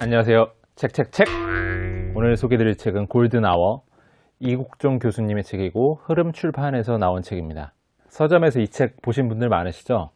안녕하세요. 책책책. 오늘 소개드릴 책은 골든아워 이국종 교수님의 책이고 흐름 출판에서 나온 책입니다. 서점에서 이 책 보신 분들 많으시죠?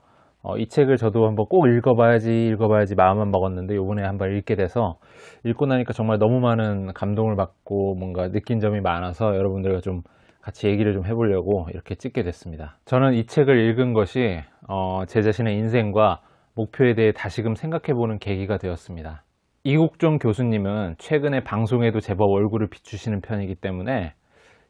어, 이 책을 저도 한번 꼭 읽어봐야지 읽어봐야지 마음만 먹었는데 요번에 한번 읽게 돼서 읽고 나니까 정말 너무 많은 감동을 받고 뭔가 느낀 점이 많아서 여러분들과 좀 같이 얘기를 좀 해보려고 이렇게 찍게 됐습니다. 저는 이 책을 읽은 것이 어, 제 자신의 인생과 목표에 대해 다시금 생각해보는 계기가 되었습니다. 이국종 교수님은 최근에 방송에도 제법 얼굴을 비추시는 편이기 때문에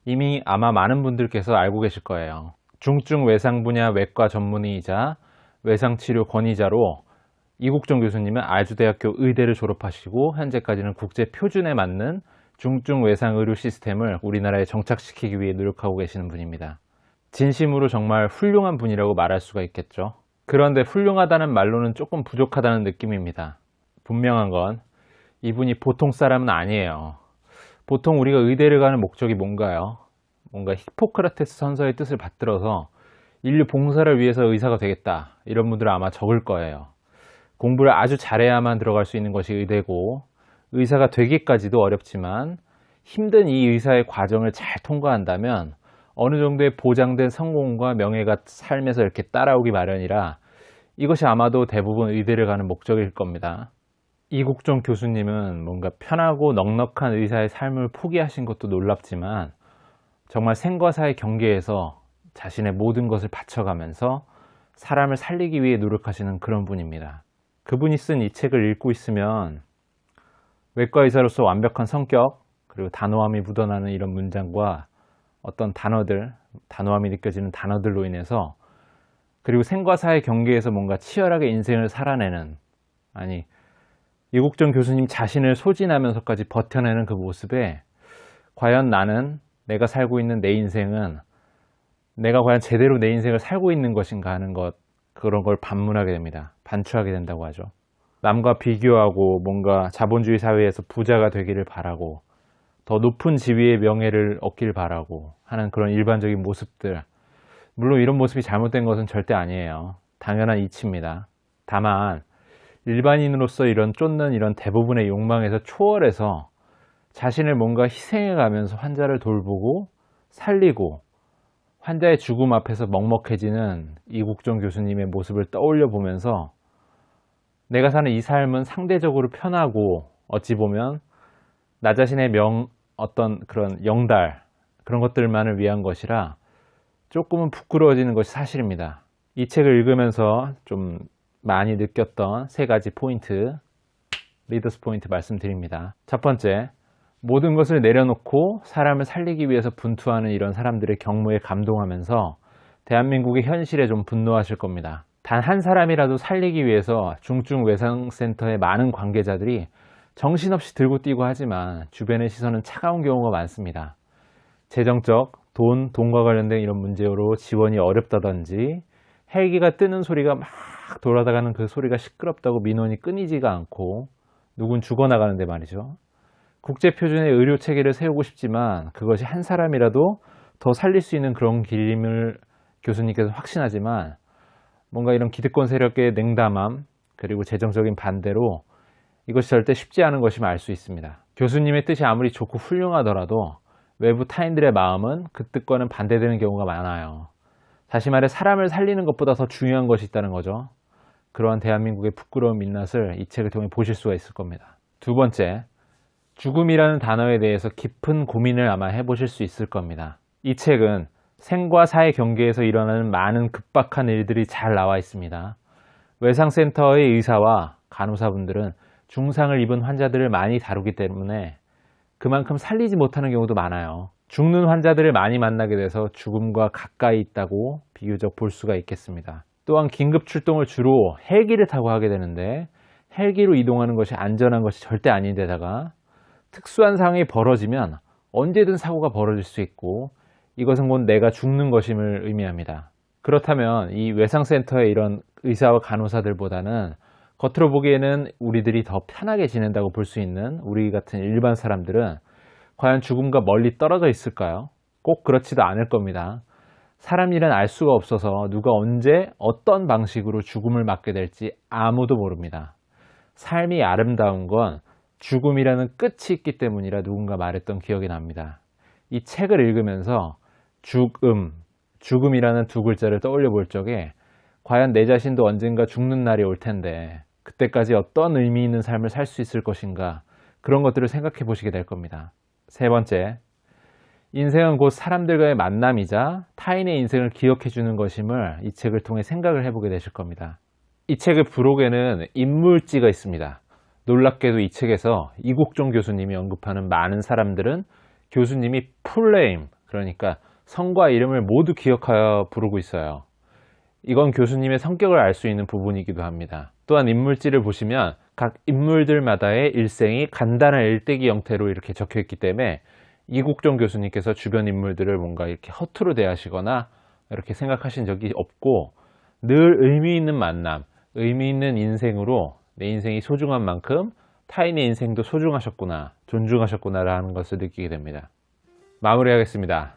이미 아마 많은 분들께서 알고 계실 거예요. 중증 외상 분야 외과 전문의이자 외상치료 권위자로 이국종 교수님은 아주대학교 의대를 졸업하시고 현재까지는 국제 표준에 맞는 중증 외상 의료 시스템을 우리나라에 정착시키기 위해 노력하고 계시는 분입니다. 진심으로 정말 훌륭한 분이라고 말할 수가 있겠죠. 그런데 훌륭하다는 말로는 조금 부족하다는 느낌입니다. 분명한 건 이분이 보통 사람은 아니에요. 보통 우리가 의대를 가는 목적이 뭔가요? 뭔가 히포크라테스 선서의 뜻을 받들어서 인류 봉사를 위해서 의사가 되겠다. 이런 분들은 아마 적을 거예요. 공부를 아주 잘해야만 들어갈 수 있는 것이 의대고 의사가 되기까지도 어렵지만 힘든 이 의사의 과정을 잘 통과한다면 어느 정도의 보장된 성공과 명예가 삶에서 이렇게 따라오기 마련이라 이것이 아마도 대부분 의대를 가는 목적일 겁니다. 이국종 교수님은 뭔가 편하고 넉넉한 의사의 삶을 포기하신 것도 놀랍지만 정말 생과 사의 경계에서 자신의 모든 것을 바쳐가면서 사람을 살리기 위해 노력하시는 그런 분입니다. 그분이 쓴 이 책을 읽고 있으면 외과 의사로서 완벽한 성격 그리고 단호함이 묻어나는 이런 문장과 어떤 단어들, 단호함이 느껴지는 단어들로 인해서 그리고 생과 사의 경계에서 뭔가 치열하게 인생을 살아내는 아니 이국정 교수님 자신을 소진하면서까지 버텨내는 그 모습에 과연 나는 내가 살고 있는 내 인생은 내가 과연 제대로 내 인생을 살고 있는 것인가 하는 것 그런 걸 반문하게 됩니다. 반추하게 된다고 하죠. 남과 비교하고 뭔가 자본주의 사회에서 부자가 되기를 바라고 더 높은 지위의 명예를 얻기를 바라고 하는 그런 일반적인 모습들 물론 이런 모습이 잘못된 것은 절대 아니에요. 당연한 이치입니다. 다만 일반인으로서 이런 쫓는 이런 대부분의 욕망에서 초월해서 자신을 뭔가 희생해 가면서 환자를 돌보고 살리고 환자의 죽음 앞에서 먹먹해지는 이국종 교수님의 모습을 떠올려 보면서 내가 사는 이 삶은 상대적으로 편하고 어찌 보면 나 자신의 명 어떤 그런 영달 그런 것들만을 위한 것이라 조금은 부끄러워지는 것이 사실입니다. 이 책을 읽으면서 좀 많이 느꼈던 세 가지 포인트, 리더스 포인트 말씀드립니다. 첫 번째, 모든 것을 내려놓고 사람을 살리기 위해서 분투하는 이런 사람들의 경무에 감동하면서 대한민국의 현실에 좀 분노하실 겁니다. 단 한 사람이라도 살리기 위해서 중증 외상센터의 많은 관계자들이 정신없이 들고 뛰고 하지만 주변의 시선은 차가운 경우가 많습니다. 재정적, 돈, 돈과 관련된 이런 문제로 지원이 어렵다든지 헬기가 뜨는 소리가 막 돌아다가는 그 소리가 시끄럽다고 민원이 끊이지가 않고 누군 죽어나가는데 말이죠. 국제표준의 의료 체계를 세우고 싶지만 그것이 한 사람이라도 더 살릴 수 있는 그런 길임을 교수님께서 확신하지만 뭔가 이런 기득권 세력의 냉담함 그리고 재정적인 반대로 이것이 절대 쉽지 않은 것임을 알 수 있습니다. 교수님의 뜻이 아무리 좋고 훌륭하더라도 외부 타인들의 마음은 그 뜻과는 반대되는 경우가 많아요. 다시 말해 사람을 살리는 것보다 더 중요한 것이 있다는 거죠. 그러한 대한민국의 부끄러운 민낯을 이 책을 통해 보실 수가 있을 겁니다. 두 번째, 죽음이라는 단어에 대해서 깊은 고민을 아마 해보실 수 있을 겁니다. 이 책은 생과 사의 경계에서 일어나는 많은 급박한 일들이 잘 나와 있습니다. 외상센터의 의사와 간호사분들은 중상을 입은 환자들을 많이 다루기 때문에 그만큼 살리지 못하는 경우도 많아요. 죽는 환자들을 많이 만나게 돼서 죽음과 가까이 있다고 비교적 볼 수가 있겠습니다. 또한 긴급 출동을 주로 헬기를 타고 하게 되는데 헬기로 이동하는 것이 안전한 것이 절대 아닌데다가 특수한 상황이 벌어지면 언제든 사고가 벌어질 수 있고 이것은 곧 내가 죽는 것임을 의미합니다. 그렇다면 이 외상센터의 이런 의사와 간호사들보다는 겉으로 보기에는 우리들이 더 편하게 지낸다고 볼 수 있는 우리 같은 일반 사람들은 과연 죽음과 멀리 떨어져 있을까요? 꼭 그렇지도 않을 겁니다. 사람 일은 알 수가 없어서 누가 언제 어떤 방식으로 죽음을 맞게 될지 아무도 모릅니다. 삶이 아름다운 건 죽음이라는 끝이 있기 때문이라 누군가 말했던 기억이 납니다. 이 책을 읽으면서 죽음, 죽음이라는 두 글자를 떠올려 볼 적에 과연 내 자신도 언젠가 죽는 날이 올 텐데 그때까지 어떤 의미 있는 삶을 살 수 있을 것인가 그런 것들을 생각해 보시게 될 겁니다. 세 번째, 인생은 곧 사람들과의 만남이자 타인의 인생을 기억해 주는 것임을 이 책을 통해 생각을 해보게 되실 겁니다. 이 책의 부록에는 인물지가 있습니다. 놀랍게도 이 책에서 이국종 교수님이 언급하는 많은 사람들은 교수님이 풀네임, 그러니까 성과 이름을 모두 기억하여 부르고 있어요. 이건 교수님의 성격을 알 수 있는 부분이기도 합니다. 또한 인물지를 보시면 각 인물들마다의 일생이 간단한 일대기 형태로 이렇게 적혀 있기 때문에 이국종 교수님께서 주변 인물들을 뭔가 이렇게 허투루 대하시거나 이렇게 생각하신 적이 없고 늘 의미 있는 만남, 의미 있는 인생으로 내 인생이 소중한 만큼 타인의 인생도 소중하셨구나, 존중하셨구나라는 것을 느끼게 됩니다. 마무리하겠습니다.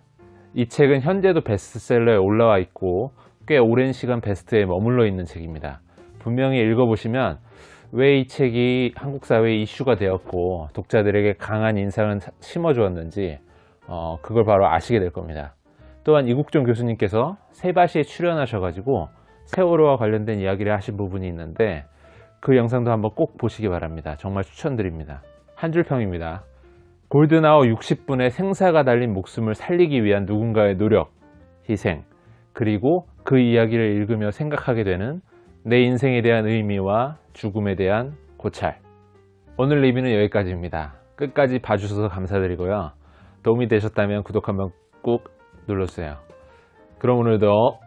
이 책은 현재도 베스트셀러에 올라와 있고 꽤 오랜 시간 베스트에 머물러 있는 책입니다. 분명히 읽어보시면 왜 이 책이 한국 사회에 이슈가 되었고 독자들에게 강한 인상을 심어주었는지 어, 그걸 바로 아시게 될 겁니다. 또한 이국종 교수님께서 세바시에 출연하셔가지고 세월호와 관련된 이야기를 하신 부분이 있는데 그 영상도 한번 꼭 보시기 바랍니다. 정말 추천드립니다. 한 줄 평입니다. 골든아워 60분의 생사가 달린 목숨을 살리기 위한 누군가의 노력, 희생, 그리고 그 이야기를 읽으며 생각하게 되는 내 인생에 대한 의미와 죽음에 대한 고찰. 오늘 리뷰는 여기까지입니다. 끝까지 봐주셔서 감사드리고요. 도움이 되셨다면 구독 한번 꾹 눌러주세요. 그럼 오늘도